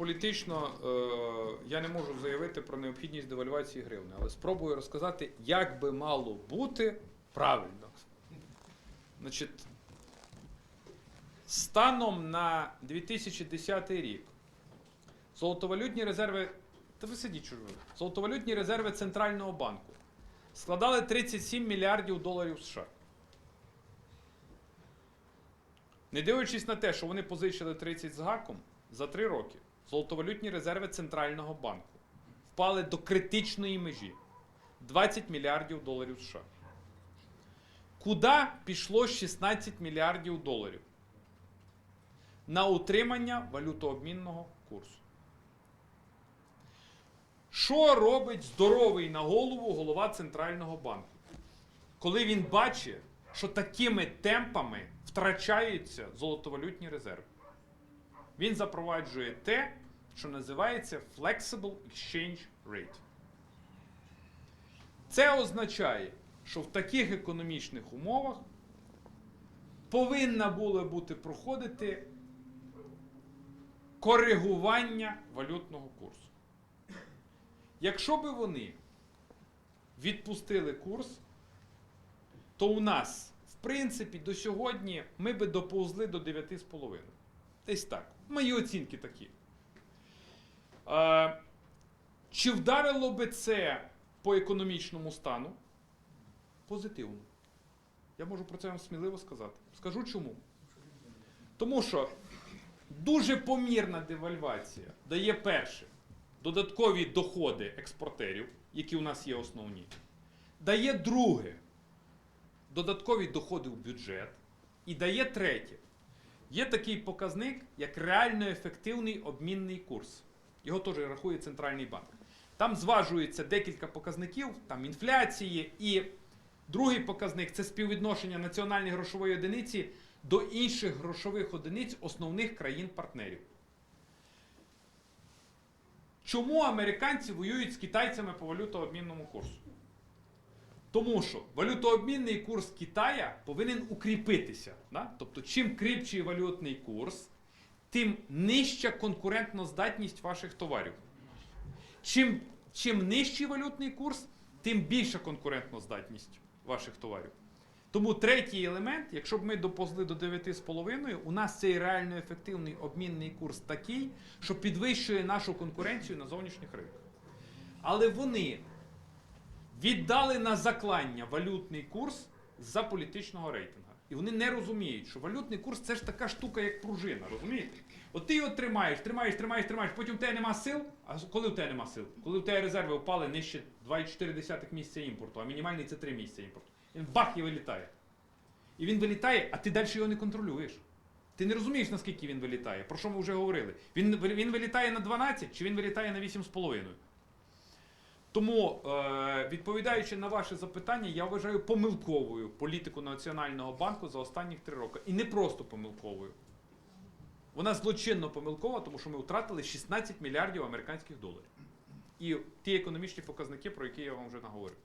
політично е, я не можу заявити про необхідність девальвації гривни, але спробую розказати, як би мало бути правильно. Значить, станом на 2010 рік золотовалютні резерви. Та ви сидіть, що. Золотовалютні резерви Центрального банку складали 37 мільярдів доларів США. Не дивлячись на те, що вони позичили 30 з гаком, за 3 роки золотовалютні резерви Центрального банку впали до критичної межі 20 мільярдів доларів США. Куди пішло 16 мільярдів доларів? На утримання валютообмінного курсу. Що робить здоровий на голову голова Центрального банку? Коли він бачить, що такими темпами втрачаються золотовалютні резерви. Він запроваджує те, що називається Flexible Exchange Rate. Це означає, що в таких економічних умовах повинна була бути проходити коригування валютного курсу. Якщо би вони відпустили курс, то у нас, в принципі, до сьогодні ми би доповзли до 9,5. Десь так. Мої оцінки такі. Е, чи вдарило би це по економічному стану? Позитивно. Я можу про це вам сміливо сказати. Скажу чому. Тому що дуже помірна девальвація дає перше додаткові доходи експортерів, які у нас є основні. Дає друге додаткові доходи в бюджет. І дає третє. Є такий показник, як реально ефективний обмінний курс. Його теж рахує центральний банк. Там зважується декілька показників, там інфляції, і другий показник це співвідношення національної грошової одиниці до інших грошових одиниць основних країн-партнерів. Чому американці воюють з китайцями по валютообмінному курсу? Тому що валютообмінний курс Китая повинен укріпитися. Да? Тобто, чим кріпчий валютний курс, тим нижча конкурентна здатність ваших товарів. Чим, чим нижчий валютний курс, тим більша конкурентна здатність ваших товарів. Тому третій елемент, якщо б ми доповзли до 9,5, у нас цей реально ефективний обмінний курс такий, що підвищує нашу конкуренцію на зовнішніх ринках. Але вони віддали на заклання валютний курс за політичного рейтингу. І вони не розуміють, що валютний курс це ж така штука, як пружина, розумієте? От ти його тримаєш, тримаєш, тримаєш, тримаєш, потім в тебе нема сил. А коли в тебе нема сил? Коли в тебе резерви впали нижче 2,4 місця імпорту, а мінімальний це 3 місця імпорту. Він бах і вилітає. І він вилітає, а ти далі його не контролюєш. Ти не розумієш, наскільки він вилітає. Про що ми вже говорили? Він, він вилітає на 12 чи він вилітає на 8,5? Тому, е, відповідаючи на ваше запитання, я вважаю помилковою політику Національного банку за останні три роки. І не просто помилковою. Вона злочинно помилкова, тому що ми втратили 16 мільярдів американських доларів. І ті економічні показники, про які я вам вже наговорив.